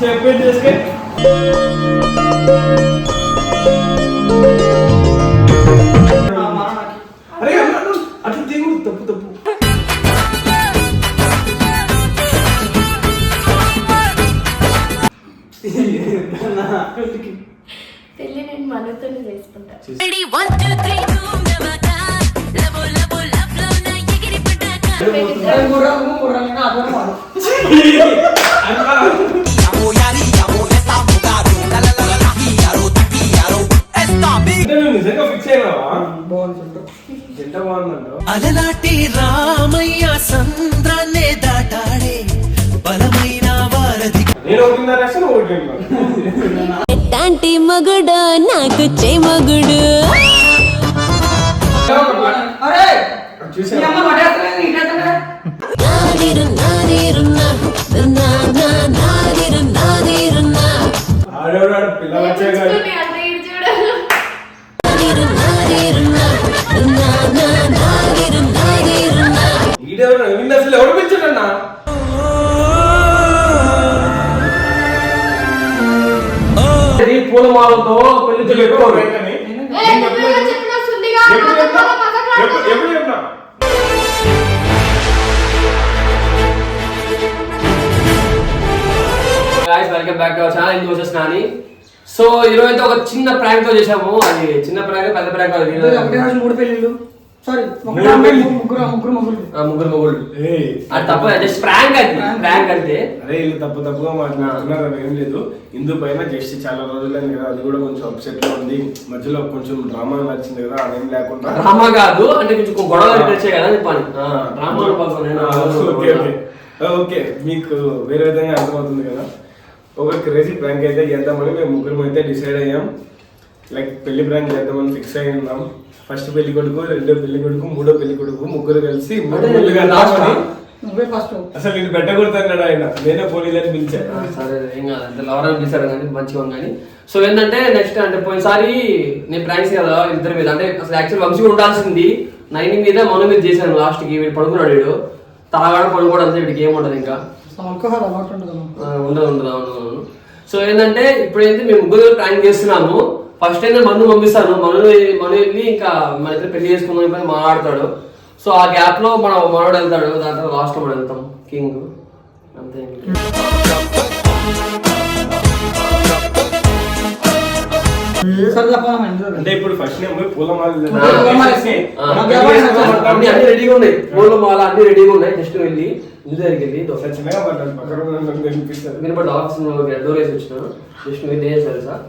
చెప్పేది చేసుకో అట్లా దిగు తప్పు తప్పు. పెళ్ళి నేను మనతోనే చేసుకుంటా. Ready, అలలాటి రామయ్య సంద్రాన్నే దాటాడే బలమైన వారధి ఎట్లాంటి మగుడు నాకు చే మగుడు చూసావా? పూలమాలతో పెళ్ళి సున్నిగా, ఎప్పుడు చెప్పినా? Welcome back to our channel Indu వచ్చేసి నాని. సో ఈరోజు అయితే ఒక చిన్న ప్రాంక్తో చేసాము అది చిన్న ప్రాంక్ పెద్ద ప్రాంక్ ఈరోజు ఒకటే రోజు మూడు పెళ్ళిళ్ళు. సారీ. ముగ్గురు ముగ్గురు ముగ్గురు ఆ, ముగ్గురు మొగుళ్ళు. ఏయ్, అది తప్ప జస్ట్ ప్రాంక్ అది. ప్రాంక్ అంటే అరే వీళ్ళు తప్పు తప్పుగా మాట్లాడుతున్నారు అని ఏం లేదు. ఇందు పైన జస్ట్ చాలా రోజులైంది కదా. అది కూడా కొంచెం అప్సెట్లో ఉంది. మధ్యలో కొంచెం డ్రామా నచ్చింది కదా. అదేం లేకుండా. డ్రామా కాదు అంటే కొంచెం గొడవలు తెచ్చే కదా చెప్పాను ఓకే ఓకే. మీకు వేరే విధంగా అర్థమవుతుంది కదా. ఒక క్రేజీ ప్రాంక్ అయితే చేద్దామని మేము ముగ్గురు అయితే డిసైడ్ అయ్యాం. లైక్ పెళ్ళి ప్రాంక్ చేద్దామని ఫిక్స్ అయి ఉన్నాం. ఫస్ట్ పెళ్ళి కొడుకు రెండో పెళ్ళి కొడుకు మూడో పెళ్ళి కొడుకు ముగ్గురు కలిసి అసలు నేను పెట్టకూడదు ఆయన. నేనే పోలీలని పిలిచాను. సరే ఏం కాదు. అంటే కానీ మంచిగా కానీ. సో ఏంటంటే నెక్స్ట్ అంటే పోయినసారి నేను ప్రాంక్స్ కదా ఇద్దరి మీద? అంటే అసలు యాక్చువల్ వంశీ ఉండాల్సింది. నైన్ మీద మౌన మీద చేశాను. లాస్ట్కి వీడు పడుకున్నాడు వీడు. తాగాడు పడుకోవడం వీడికి ఏం ఉండదు ఇంకా. ఆల్కహాల్ అలవాటు ఉండదు ఉండదు అవును అవును సో ఏంటంటే ఇప్పుడైతే మేము ముగ్గురు ప్లాన్ చేస్తున్నాము. ఫస్ట్ అయితే మను పంపిస్తాను. మను మను వెళ్ళి ఇంకా మన ఇద్దరు పెళ్ళి చేసుకుందాం ఇప్పుడు మాట్లాడతాడు. సో ఆ గ్యాప్లో మన మనోడు వెళ్తాడు. దాని తర్వాత లాస్ట్లో మనం వెళ్తాం. కింగ్ అంతే అంటే ఇప్పుడు ఫస్ట్ పూలమాల పూలమాల అన్ని రెడీగా ఉన్నాయి. పూల మాల అన్ని రెడీగా ఉన్నాయి. జస్ట్ వెళ్ళి దోశ చిన్నగా పడ్డాను పక్కన ఆఫీస్ డోర్ వేసి వచ్చిన జస్ట్ వెళ్ళి ఏం సార్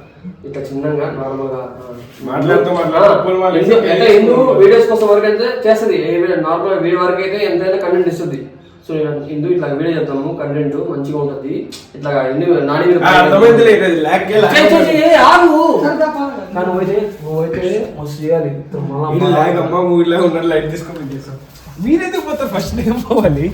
ఇట్లా చిన్నగా నార్మల్గా ఆ. మాట్లాడుతూ మాట్లాడుతూ పూల మాల వేసి ఎందు- అంటే ఎందు వీడియోస్ కోసం వరకు అయితే చేస్తుంది? నార్మల్ వీడియో వరకు అయితే ఎంతైనా కంటెంట్ ఇస్తుంది. సో నేను ఇందు ఇట్లా వీడియో చేద్దాము కంటెంట్ మంచిగా ఉంటది. ఇట్లా ఎందు నాని కానీ మస్తు చేయాలి. మళ్ళా లైట్ తీసుకొని మీరైతే పోతే ఫస్ట్ నేను పోవాలి.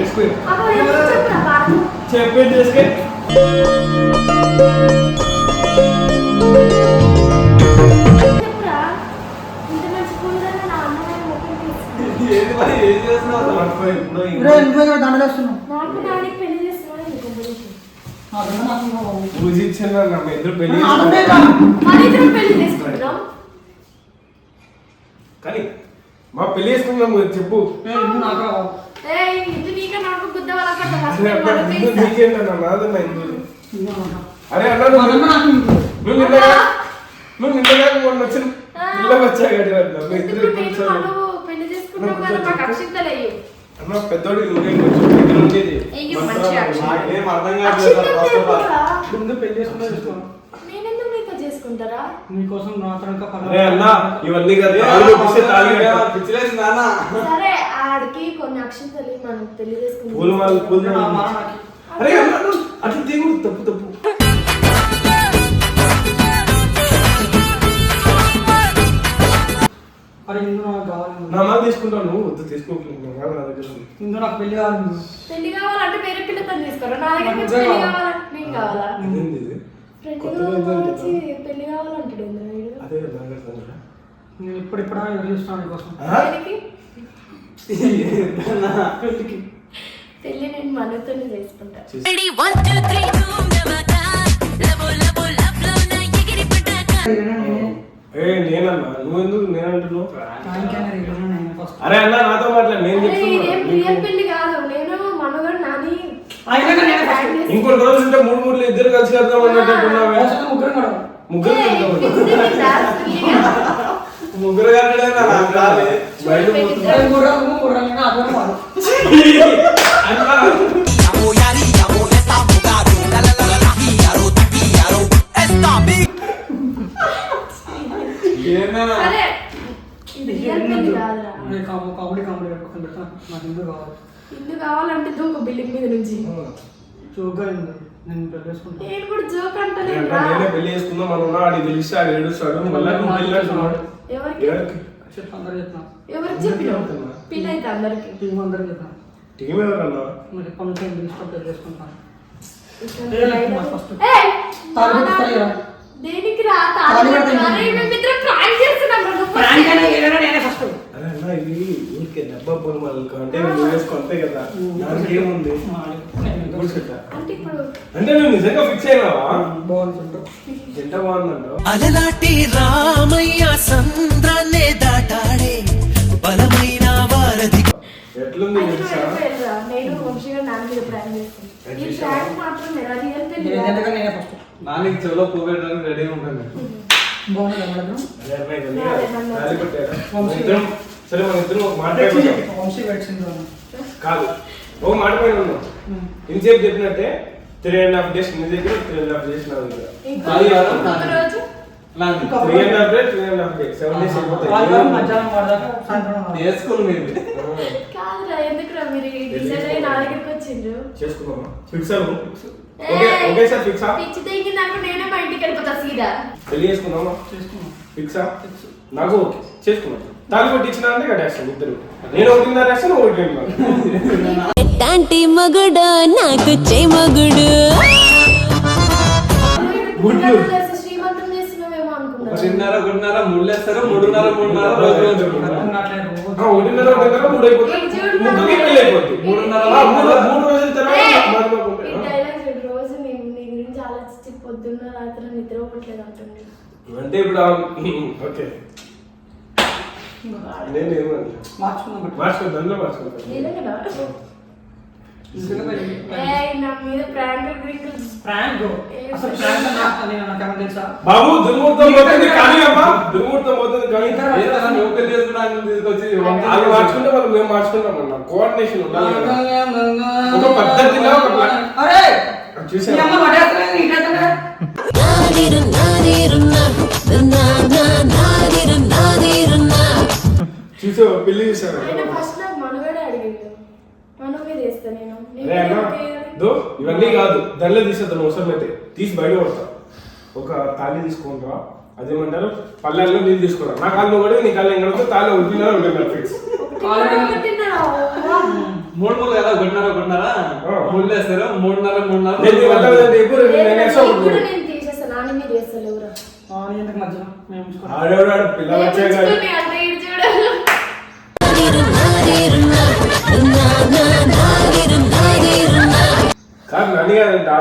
పెళ్ళి చేసుకుంటున్నాం? కానీ మా పెళ్ళి చేసుకుందాం కదా చెప్పు. నాకు అరే అన్నా నువ్వు. నువ్వు నిన్నగా మొన్న వచ్చిన ఆ. పిల్ల వచ్చా గడి పెళ్ళి అన్న పెద్దోడు నువ్వే కొంచెం దగ్గర ఉండేది ఏయ్, చేసుకుంటారా? మీకోసం అన్న ఇవన్నీ సరే ఆడికి కొన్ని అక్షంతలు మనం అన్న, అట్లా దిగు తప్పు తప్పు. అరే ఇందు నాకు కావాలి నా మాట తీసుకుంటావు నువ్వు వద్దు తీసుకోవట్లేదు నా దగ్గర. ఇందు నాకు పెళ్ళి కావాలి. పెళ్ళి కావాలంటే వేరే పిల్లతో తీసుకోరా? నా దగ్గర పెళ్ళి కావాలంటే నేను కావాలా? పెళ్ళి కావాలంటాడు? అదే. నేను చూస్తాను నేను మనతోనే చేసుకుంటా. ఏ నేనన్నా? నేనంటున్నావు? అరే అన్న నాతో మాట్లాడు నేను చెప్తున్నా. పెళ్ళి కాదు. నేను మనగాడు నాని ఇంకొన్ని రోజులు ఉంటే మూడు మూడు ఇద్దరు కలిసి వెళ్దాం అన్నట్టున్నావే ముగ్గురం ముగ్గురు? ముగ్గురు బయట కామెడీ కామెడీ నాకు ఇందు కావాలి? ఇల్లు కావాలంటే దూకు బిల్డింగ్ మీద నుంచి. జోగ్గా ఇందు నేను పెళ్ళి నేను కూడా జోక్ అంటలేను రా. నేనే పెళ్ళి చేసుకుందాం మనం ఉన్నా ఆడికి తెలిస్తే ఆడు ఏడుస్తాడు. మళ్ళీ నువ్వు పెళ్ళి అంటున్నాడు ఎవరికి? ఎవరికి? చెప్తా అందరూ చెప్తున్నా ఎవరికి చెప్పినావు? పిల్ల అయితే అందరికి. టీం అందరూ టీం ఎవరన్నా? మరి ఎప్పటి నుంచి పెళ్ళి చేసుకుంటాను ఏ. ఏయ్! తాళి కదా. దేనికి రా? తాళి తాళి కట్టు. కట్టింది. అరే మేమిద్దరం ప్రాంక్ చేస్తున్నాం రా, నువ్వు ప్రాంక్ అయినా ఏదైనా నేనే ఊరికే డబ్బా అంటే నువ్వు వేసుకో అంతే కదా. దానికి ఏముంది. అంటే ఇప్పుడు అంటే నువ్వు నిజంగా ఫిక్స్ అయినావా? బాగుంది చెప్తా ఎంత బాగుందంటావు? అలలాటి రామయ్య సంద్రాన్నే దాటాడే బలమైన వారధి. ఎట్లుంది తెలుసా. నేను వంశీగా నాన్న మీద చేస్తాను. ఈ మాత్రం ఎలా నాన్నకి చెవులో రెడీ ఉంటాను. బాగుంది సరే మన ఇద్దరం. వంశీ కాదు ఒక మాట పైన ఉన్నాం. ఇంతసేపు చెప్పినట్టే త్రీ అండ్ హాఫ్ డేస్ నీ దగ్గర. త్రీ అండ్ హాఫ్ డేస్ నా దగ్గర three and half days three and half days seven days అయిపోతాయి. నేర్చుకోను మీరు. కాదురా ఎందుకురా మీరు? డిసైడ్ అయ్యి నా దగ్గరికి వచ్చిండ్రు. చేసుకున్నామా ఫిక్స్ అవ్వు. ఓకే ఓకే సార్ ఫిక్సా పిచ్చి తెగి నాకు నేనే మా ఇంటికి వెళ్ళిపోతా సీదా. పెళ్ళి చేసుకుందామా? చేసుకున్నాం ఫిక్సా నాకు ఓకే. చేసుకున్నాం తాళి కొట్టించిన అంటే కట్టేస్తాను ఇద్దరు. నేను ఒకటిన్నర వేస్తాను ఒకటి ఎట్టాంటి మగుడు నాకు చే మగుడు. గుడ్లు. ఒకటిన్నర ఒకటిన్నర మూడులేస్తారు మూడున్నర మూడున్నర రోజు. ఒకటిన్నర ఒకటిన్నర మూడు అయిపోతుంది ముగ్గురికి పెళ్ళి అయిపోతుంది మూడున్నర మూడు మూడు రోజుల తర్వాత అంటే ఇప్పుడు ఓకే. నేను ఏమన్నా మార్చుకుందాం. బట్. మార్చుకో. దానిలో మార్చుకుంటాను నేనే కదా నిజంగా పెళ్ళి. ఏయ్, నా మీద ప్రాంక్ గ్రింకులు ప్రాంక్? అసలు ప్రాంక్ నాకు నేను నాకేమో తెలుసా? బాబు దుర్ముహూర్తం పోతుంది కానీ అమ్మా కానీ తీసుకొచ్చి వాళ్ళు మార్చుకుంటే వాళ్ళు మేము మార్చుకుంటాం అన్న కోఆర్డినేషన్ ఉండాలి కదా. ఒక పద్ధతిలో ఒక చేస్తా నేను అన్న. దో ఇవన్నీ కాదు దానిలో తీసేద్దాం అవసరం అయితే తీసి బయట కొడతా ఒక తాళి తీసుకుంటా అదేమంటారు పల్లెల్లో నీళ్ళు తీసుకురా నా కాళ్ళు కూడా నీ కాళ్ళు ఎంగడతో తాళి ఒకటిన్నర ఒకటిన్నర ఫిక్స్. మూడు మూడు కదా ఒకటిన్నర ఒకటిన్నర ఆ. మూడు వేస్తారు మూడున్నర నేను. ఇప్పుడు నేను. నేను నాన్న మధ్యలో మేము. ఆడేవాడు పిల్ల వచ్చే కాదు ఉంచుకొని అంటే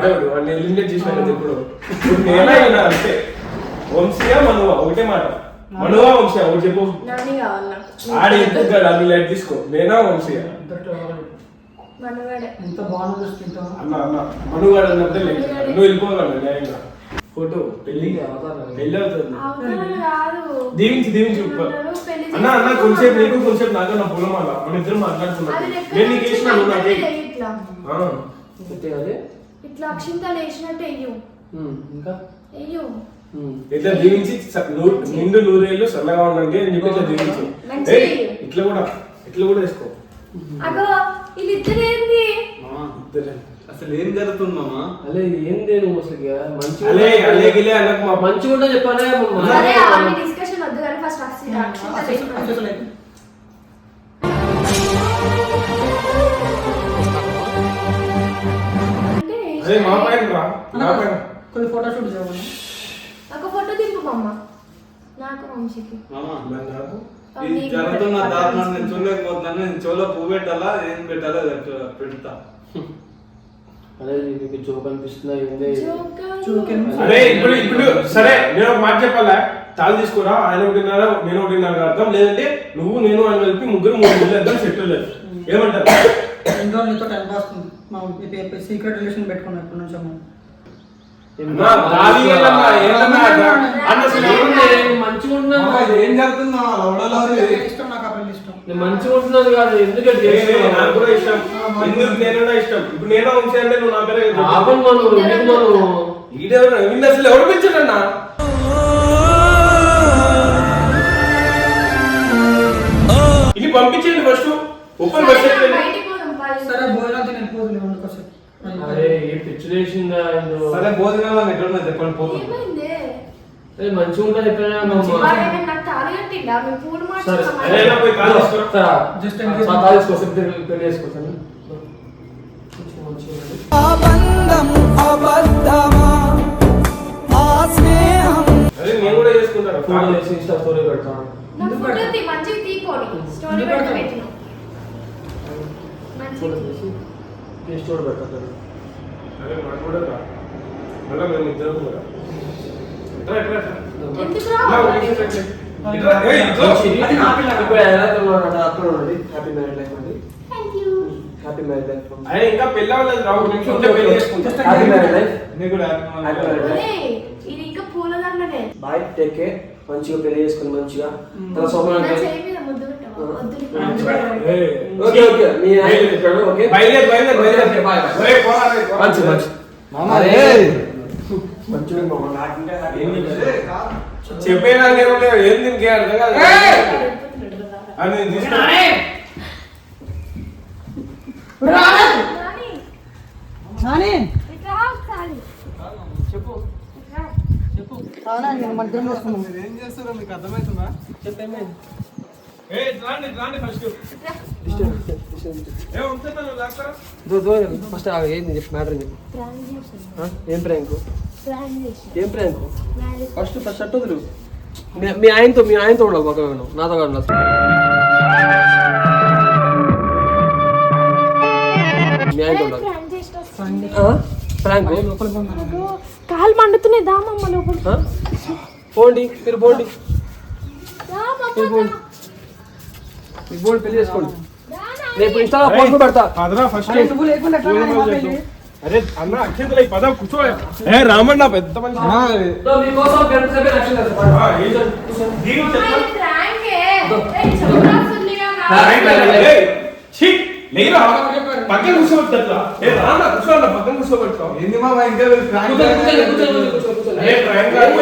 ఆడేవాడు వాడిని ఎలిమినేట్ చేసినట్టు ఇప్పుడు ఇప్పుడు నేనే అయినా అంతే. వంశీయా మనువా? ఒకటే మాట. మనువా. వంశీయా? ఒకటి చెప్పు. ఆడి ఎందుకు అన్ని లైట్ తీసుకో. నేనా వంశీయా? ఎంత బాగుందో అన్న అన్న మనువాడు అన్నప్పుడే లేదు నువ్వు వెళ్ళిపోగలను న్యాయంగా. ఫోటో పెళ్ళి పెళ్ళి అవుతుంది. దీవించి దీవించి. అన్న అన్న. కొంచెంసేపు నీకు కొంచెంసేపు నాకు నా పొలం అలా మన ఇద్దరు మాట్లాడుకున్నాం అది లెక్క నేను నీకు నువ్వు నాకే. ఇట్లా అక్షింతలు వేసినట్టు వెయ్యు ఉమ్, ఇంకా? వెయ్యు ఉమ్. ఇట్లా దీవించి నిండు నూరేళ్ళు సన్నగా ఉండండి అని చెప్పి ఇట్లా దీవించి. ఇట్లా కూడా ఇట్లా కూడా వేసుకో అగో వీళ్ళిద్దరు ఏంది. అసలు ఏం జరుగుతుంది మామ? అలే ఏంది నువ్వు అసలు మంచిగా అలే అలే గిలే అనకు మా మంచిగా ఉంటే చెప్పానే డిస్కషన్ వద్దు కానీ ఫస్ట్ అక్షిత మా పైన రా నా పైన. కొన్ని ఫోటో షూట్ చేయాలి ఒక ఫోటో దింపు మమ్మ నాకు వంశీకి. మామ? నాకు ఇది జరుగుతున్న దారుణం నేను చూడలేకపోతున్నాను. నేను చెవులో పువ్వు పెట్టాలా? ఏం పెట్టాలో పెడతా. అదే నీకు జోక్ అనిపిస్తుందా? ఏంది? అరే ఇప్పుడు ఇప్పుడు సరే నేను ఒక మాట చెప్పాలా? తాళి తీసుకురా? ఆయన ఒకటిన్నర నేను ఒకటిన్నర అర్థం లేదంటే నువ్వు నేను ఆయన కలిపి ముగ్గురు మూడు నెలలు అర్థం సెట్ లేదు ఏమంటారు? సీక్రెట్ రిలేషన్ పెట్టుకున్నాం ఎప్పటి నుంచో మనం ఏం జరుగుతుంది. ఇష్టం నాకు ఆ పెళ్ళి ఇష్టం. నేను మంచిగా ఉంటున్నాను కాదు. ఎందుకంటే నాకు కూడా ఇష్టం. ఎందుకు నేను కూడా ఇష్టం? ఇప్పుడు నేను నువ్వు నా పేరే చెప్పు. ఆపం మనం ఎందుకు మనం? ఈడెవరు? వీళ్ళు అసలు ఎవరు పెంచాడన్నా ఇది పంపించండి ఫస్ట్. బస్ పా. సరే భోజనం అందుకోసం అరే ఏ పిచ్చి లేచిందా సరే భోజనాలు ఎక్కడున్నా చెప్పండి ఏమైంది? మంచిగా ఉంటా చెప్పినా వాడు ఏమైనా నాకు తాళి కట్టిండా? మేము పూలు సరే అరే, నా పోయి తీసుకురా. పెళ్ళి చేసుకుంటాను. మంచిగా ఉంది. అరే నేను కూడా చేసుకుంటాను ఫోటో చేసి ఇన్స్టా స్టోరీ పెడతాను ఫోటో తీ మంచిగా స్టోరీ పెట్టి. పెట్టిన మంచిగా అరే నాకు కూడా రా. మళ్ళా మేము ఇద్దరం. ఎందుకు రా? హ్యాపీ మ్యారేజ్ లైఫ్ అండి. Thank you happy marriage life అరే ఇంకా పెళ్ళి అవ్వలేదు రా. ఒక నిమిషం ఉంటే పెళ్ళి చేసుకుంటా. హ్యాపీ మ్యారేజ్ లైఫ్ నీకు కూడా happy Happy birthday. birthday. ఒరేయ్, ఇది ఇంకా పూల దండనే బాయ్ టేక్ కేర్ మంచిగా పెళ్ళి చేసుకుని మంచిగా. తన సోమవారం నా చేయి మీద ముద్దు ఓకే ఓకే మీ ఆయన చెప్పాడు ఓకే బయలుదేరు బయలుదేరు బయలుదేరు బాయ్, బాయ్. మంచి మంచి అరే. మంచిగా? చెప్పేనా దీనికి అర్థం కాదు అని. చెప్పు ఏం చేస్తారో మీకు అర్థమవుతుందా చెప్పేమైంది ఫస్ట్ ఏంది చెప్పు మ్యాటర్ చెప్పు? ఏం ప్రాంక్. ఏం ప్రాంక్ ఫస్ట్ ఫస్ట్ షర్ట్ వదులు. మీ- ఆయనతో మీ ఆయనతో ఉండవు ఒక నాతో కాదు. మీ ఆయనతో ఉండాలి. ప్రాంక్ కాలు మండుతున్నాయి దామమ్మ లోపల పోండి మీరు పోండి. మీరు పోండి. మీరు పోండి పెళ్ళి చేసుకోండి. రేపు ఇన్స్టాలో పోస్ట్ పెడతా కాదురా ఫస్ట్ నువ్వు లేకుండా ఎట్లా మా పెళ్ళి? అరే అన్న అక్షంతలు పద కూర్చో ఏ రామಣ್ణ పెద్ద మనిషి ఇదో మీకోసం గంట సేపు రక్షణ చేస్తా. ఆ, ఏం దీని ప్రాంకే. ప్రాంక్ అంటే- ఏయ్, ఛీ, లేరా పక్కన కూర్చోబెట్టు అట్లా ఏ రాన్న కూర్చో అన్న పక్కన కూర్చోబెట్టుకో ఏంది మామ ఇంకా వీళ్ళు prank కూర్చోండి, కూర్చోండి? కూర్చోండి, కూర్చోండి, కూర్చోండి. ఏ ప్రాంక్ ఏం కాదు.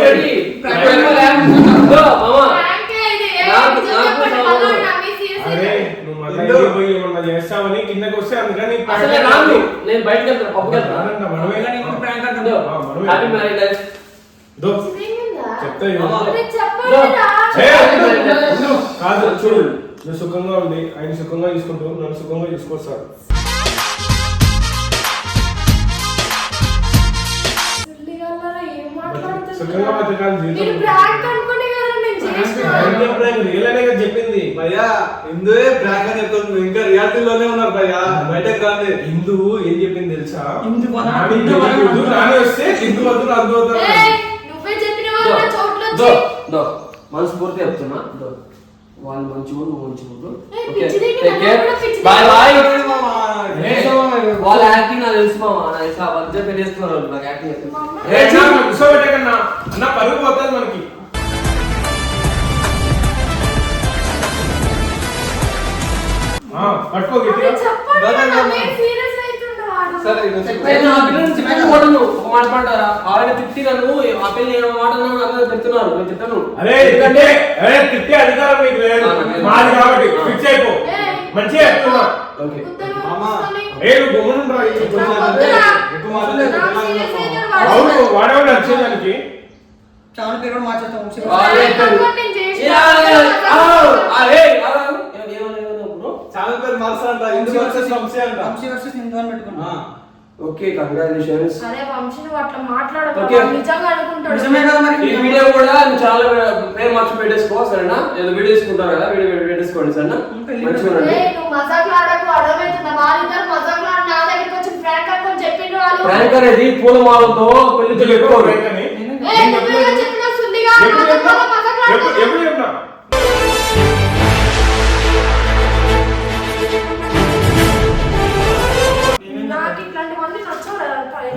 ప్రాంక్ కాదు. ఇదో, మామ. ప్రాంకే ఇది. ఏ, నాకు- నాకు చెప్పండి, మళ్ళా నవ్వి మళ్ళీ ఇంటికి పోయి ఏమన్నా చేస్తావని కిందకి వస్తే అందుకని అసలే రాను నేను బయటకు వెళ్తాను పప్పుకి వెళ్తాను రానన్న, మనమే ఇదో, ఆ, మనమే. హ్యాపీ మ్యారేజ్ లైఫ్ దో, నిజంగా? చెప్తా ఇవ్వు. అరే, చెప్పండి రా. ఏ, ఉండు, ఉండు. కాదు చూడు నువ్వు సుఖంగా ఉంది ఆయన సుఖంగా చూసుకుంటూ నన్ను సుఖంగా చూసుకొస్తాడు? సుఖంగా బతకాలి జీవితం. ప్రాంక్ అనుకునే కదా నేను చేసిన. రియల్ అనే కదా చెప్పింది. భయ్యా హిందువే ప్రాంక్ అని చెప్తుంది. నువ్వు ఇంకా రియాలిటీలోనే ఉన్నారు భయ్యా. బయటకు రాండి హిందూ ఏం చెప్పింది తెలుసా? హిందూ నాని వస్తే హిందూ వద్దు నువ్వే దో. మనస్ఫూర్తి చెప్తున్నా. దో. వాళ్ళు నువ్వు టేక్ నన్ను కేర్ కూడా పిచ్చిది. Bye bye. వాళ్ళ యాక్టింగ్ నాకు తెలుసు మామ. నాకు యాక్టింగ్ తెలుసు. అమ్మ- ఏ చాలు కూర్చోబెట్టకన్నా అన్న పరుగు పోతుంది మనకి. కొట్టను. ఒక మాట మాట్లాడారా ఆవిడ తిట్టి నన్ను ఆ పిల్లని నేను మాట అన్నాను తిడుతున్నారు. నేను తిట్టను. అరే ఎందుకంటే అరే తిట్టే అధికారం మీకు లేదు. మాది కాబట్టి. ఫిక్స్ అయిపో. మంచిగా చెప్తున్నా. ఓకే. గమ్మునుండ్రా, అవును వాడేవాడు వచ్చేదానికి చాలా పేరు మార్చేస్తాం వాళ్ళే నాకు నేను చేసిన ఇలా, ఇలా, ఆ, ఆ, ఏయ్, ఆ, ఏమన్నా, ఏమన్నా, ఏమన్నా ఇప్పుడు? ఛానల్ పేరు మార్చా అంట ఇందుకు వచ్చే వంశీ అంట? వంశీ వర్సెస్ హిందూ అని పెట్టుకున్నాం. ఓకే కంగ్రాచులేషన్స్ అరే వంశీ నువ్వు అట్లా మాట్లాడకు ఓకే. వాడు నిజంగా అనుకుంటాడు. నిజమే కదా మరి? ఈ వీడియో కూడా చాలా పేరు మార్చి పెట్టేసుకో సరేనా? ఏదో వీడియో తీసుకుంటారు కదా వీడియో పెట్టేసుకోండి సరేనా? మంచిగా ఉండండి. నువ్వు అర్థమవుతుందా వాళ్ళిద్దరు నా దగ్గరికి వచ్చి ఫ్రాంక్ వాళ్ళు. అనేది పూలమాలతో పెళ్ళి ఎప్పుడు చెప్పినా? ఆడకు. ఎప్పుడు చెప్పినా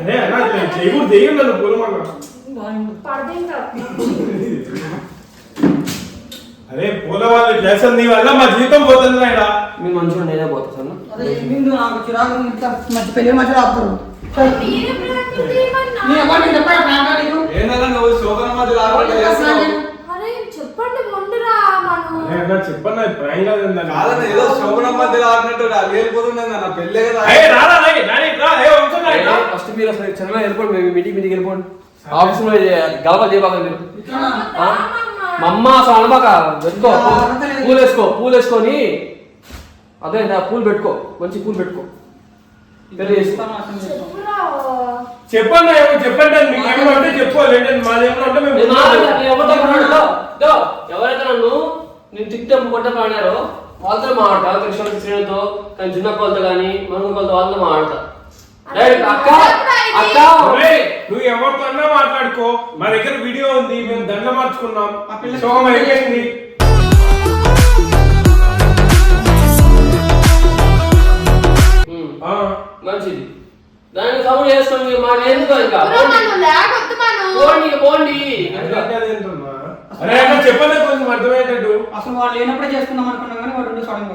అరే అన్నా నేను చేయకూడదు పూలమాల పడదే ఇంకా అరే పూల వాళ్ళు చేస్తుంది నీ వల్ల మా జీవితం పోతుంది నాయనా. మీరు మంచిగా నేనే పోతా సరేనా అదే హిందూ నాకు చిరాకు ఇంత మంచి పెళ్ళి మధ్యలో ఆపుతారు. నీ ఏందన్నా నువ్వు శోభన మధ్య లాగా చేస్తున్నావు అరే చెప్పండి ముందురా మనం అరే అన్నా చెప్పన్నా కాదన్న ఏదో శోభన ఆడినట్టు పెళ్ళే కదా. నాయ్ రా. ఫస్ట్ మీరు అసలు చిన్నగా వెళ్ళిపోండి మీ మీటింగ్ మీటింగ్ వెళ్ళిపోండి. ఆఫీస్లో గలవ చేయబాకండి మీరు. ఇట్లా ఆ? మా అమ్మ అసలు అనబాక పెట్టుకో పూలు వేసుకో పూలు వేసుకొని అదే నా పూలు పెట్టుకో మంచి పూలు పెట్టుకో. ఏమో చెప్పండి అని మీకు మాది మేము ఎవరైతే నన్ను నేను తిట్టం కొట్ట పాడారో వాళ్ళతో మాట్లాడతా. కృష్ణ శ్రేణితో కానీ చిన్నప్పలతో కానీ మరొకరితో వాళ్ళతో మాట్లాడతా. డైరెక్ట్ అక్క అక్క. ఒరేయ్, నువ్వు ఎవరితో అన్నా మాట్లాడుకో. మా దగ్గర వీడియో ఉంది మేము దండ మార్చుకున్నాం. ఆ పిల్ల శోభం అయిపోయింది. ఉమ్, ఆ. మంచిది. దానికి సౌండ్ చేసుకొని మా ఎందుకు ఇంకా? మనం మనం. పోండి పోండి. అంటే అదేంటమ్మా? కొంచెం అర్థమయ్యేటట్టు. అసలు వాళ్ళు లేనప్పుడే చేసుకుందాం అనుకున్నాం కానీ వాడు ఉండి సడన్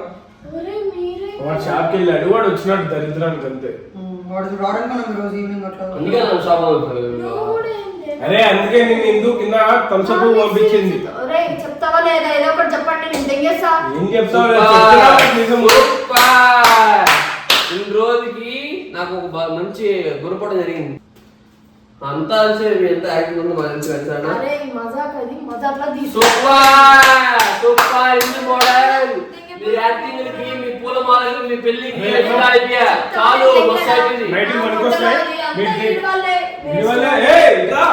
వాడు షాప్కి వెళ్ళాడు వాడు వచ్చినాడు దరిద్రానికి అంతే. వాడు రావడానికి ఈ రోజు ఈవినింగ్ అట్లా. అందుకే నన్ను షాప్ నువ్వు కూడా ఏం లేదు. అరే అందుకే నేను ఎందుకు కింద థమ్స్అప్ పంపించింది. చెప్తావా లేదా? ఏదో ఒకటి చెప్పండి నేను తెగేస్తా ఏం చెప్తావు? రోజుకి నాకు ఒక మంచి గుణపడం జరిగింది. అంతా మీ ఎంత యాక్టింగ్ ఉందో మాకు తెలిసి వెళ్తాను అరే ఈ మజాక్ అది మజాక్లా తీసుకో సూపర్ సూపర్ ఇందు మోడల్ మీ యాక్టింగ్కి మీ పూల మాలకి మీ పెళ్ళికి ఎట్లా అయిపోయా చాలు మస్తు అయిపోయింది నైట్ పనికొస్తాయి అంతా మీ వీడి వల్లే. దీనివల్ల ఏయ్ ఇట్రా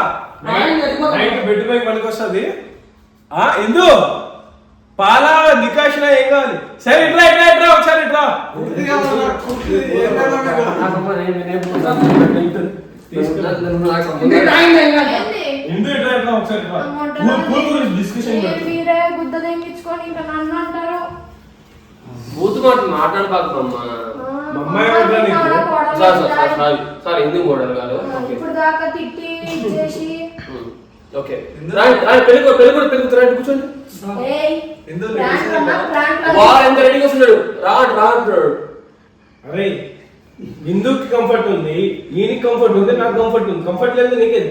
నైట్ వెళ్ళిపోతాం. నైట్ బెడ్ పైకి పనికొస్తుంది ఆ ఇందు పాల నికాషన ఏం కావాలి సరే ఇట్లా ఇట్లా ఇట్లా ఒకసారి ఇట్లా పూర్తిగా మాట మాట్లాడబాకమ్మా సారీ మోడల్ కాదు ఓకే ఇప్పుడు దాకా తిట్టి ఓకే పెళ్ళి పెళ్ళి కూడా పెళ్ళి రండి కూర్చోండి ఎందుకు వాడు ఎంత రెడీగా వస్తున్నాడు రా రాడు అరే ఇందుకి కంఫర్ట్ ఉంది ఈయనకి కంఫర్ట్ ఉంది నాకు కంఫర్ట్ ఉంది. కంఫర్ట్ లేదు నీకే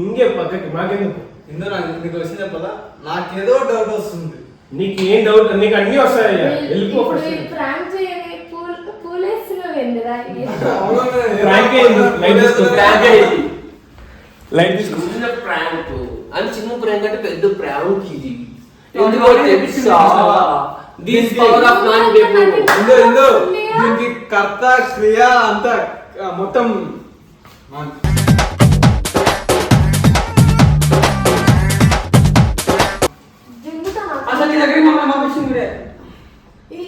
ఇంకే పక్కకి మాకెందుకు? ఇందు నాకు నీకు వచ్చిన చెప్పాలా? నాకేదో డౌట్ వస్తుంది. నీకు ఏం డౌట్ నీకు అన్ని వస్తాయి? వెళ్ళిపో ప్రాంక్ చేయని పూల్ పూలేస్తున్నావు ఎందురా ప్రాంక్ అయింది. లైట్ తీసుకో. ప్రాంక్ అయింది. లైట్ తీసుకో. చిన్న ప్రాంక్ అని చిన్న ప్రాంక్ అంటే పెద్ద ప్రాంక్ ఇది. తెలుసా దిస్ పవర్ ఆఫ్ నాన్ ఇందు ఇందు దీనికి కర్త క్రియ అంతా మొత్తం? అసలు నీ దగ్గరికి మమ్మల్ని పంపించింది ఈ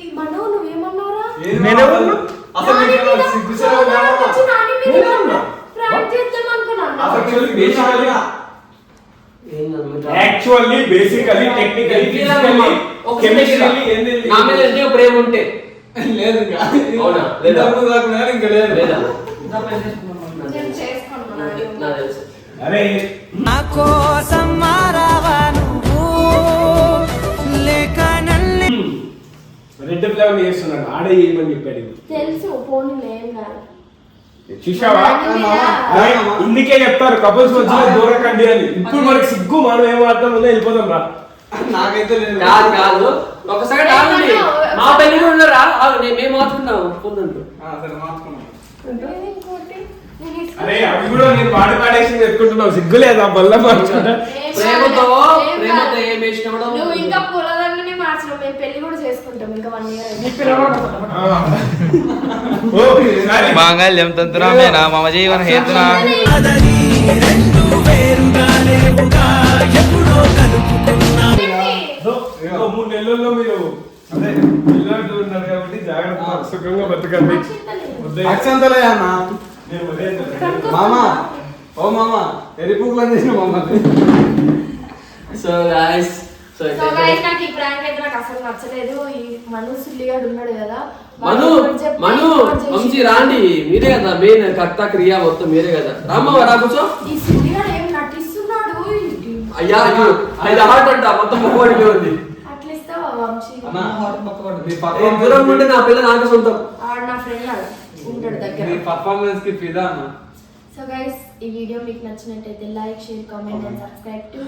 నువ్వేమన్నావురా నేనేమన్నా? నీకు ఉందా? నేనేమన్నా? basically- actually basically technically physically నా మీద ప్రేమ ఉంటే. లేదు ఇంకా. అవునా? లేదా? ఇంకా లేదు. అరే. నా కోసం మారావా నువ్వు? లేక రెడ్ ఫ్లేవర్ చేస్తున్నాడు? ఆడే చేయమని చెప్పాడు. తెలుసు పోనీ చూసావా ఇందుకే చెప్తారు కపుల్స్ మధ్యలో దూరకండి అని. ఇప్పుడు మనకి సిగ్గు మనం ఏం అర్థం ఉందో వెళ్ళిపోదాం రా. నాకైతే కాదు కాదు. ఒకసారి ఆగండి మా పెళ్ళి కూడా ఉన్నారా నేను మేము సరే మార్చుకున్నాం. అరే అవి కూడా నేను పాడి పాడేసి ఎత్తుకుంటున్నావు సిగ్గు లేదా బల్ల మార్చుకుంటా ప్రేమతో ప్రేమతో. ఏం వేసినా కూడా నువ్వు ఇంకా మార్చినావు మేము పెళ్ళి కూడా చేసుకుంటాం ఇంకా వన్ ఇయర్ నీ పిల్లవాడు ఆ. ఓ, సరే. మాంగళ్యం తంతునామేన మమ జీవన హేతున? ఓ, మీరు అదే పిల్లలు ఉన్నారు కాబట్టి జాగ్రత్త సుఖంగా బతకండి. అక్షంతలే అన్న. మామ ఓ మామ ఎరిపుకులని చేసిన మామ. So guys so so guys నాకు ఈ ప్రాంక్ అయితే నాకు అసలు నచ్చలేదు. ఈ మను సుల్లిగాడు ఉన్నాడు కదా మను వాడు ఒకటి చెప్పి మను ఒకటి చేసి- వంశీ రాండి. మీరే కదా మెయిన్ కర్త క్రియ మొత్తం మీరే కదా. రామ్మ రా కూర్చో. ఈ సుల్లిగాడు ఏం నటిస్తున్నాడు? ఈ- అయ్యా. అయ్యో అది హార్ట్ అంట మొత్తం ముక్కుబడిపోయి దూరం నుండి నా పిల్ల నాకు సొంతం. ఆడు నా ఫ్రెండ్ ఆడు ఉంటాడు దగ్గర. నీ పర్ఫార్మెన్స్కి ఫిదా అన్న సో గైస్ ఈ వీడియో మీకు నచ్చినట్టయితే like share comment and subscribe to